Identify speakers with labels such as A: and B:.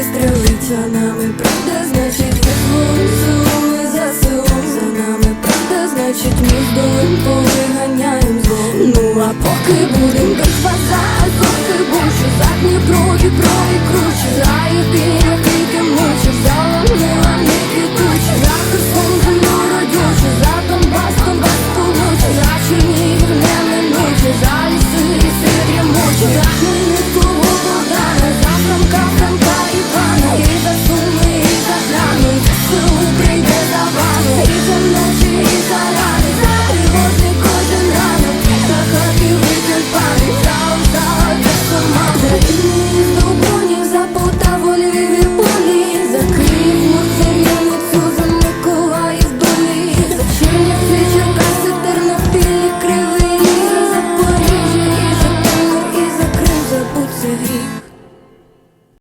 A: пристрелить нами. Правда, значить ми ми ЗСУ За нами. Правда, значить ми здолим повиганяєм зло Ну а поки будем без базар, поки більше задні проти про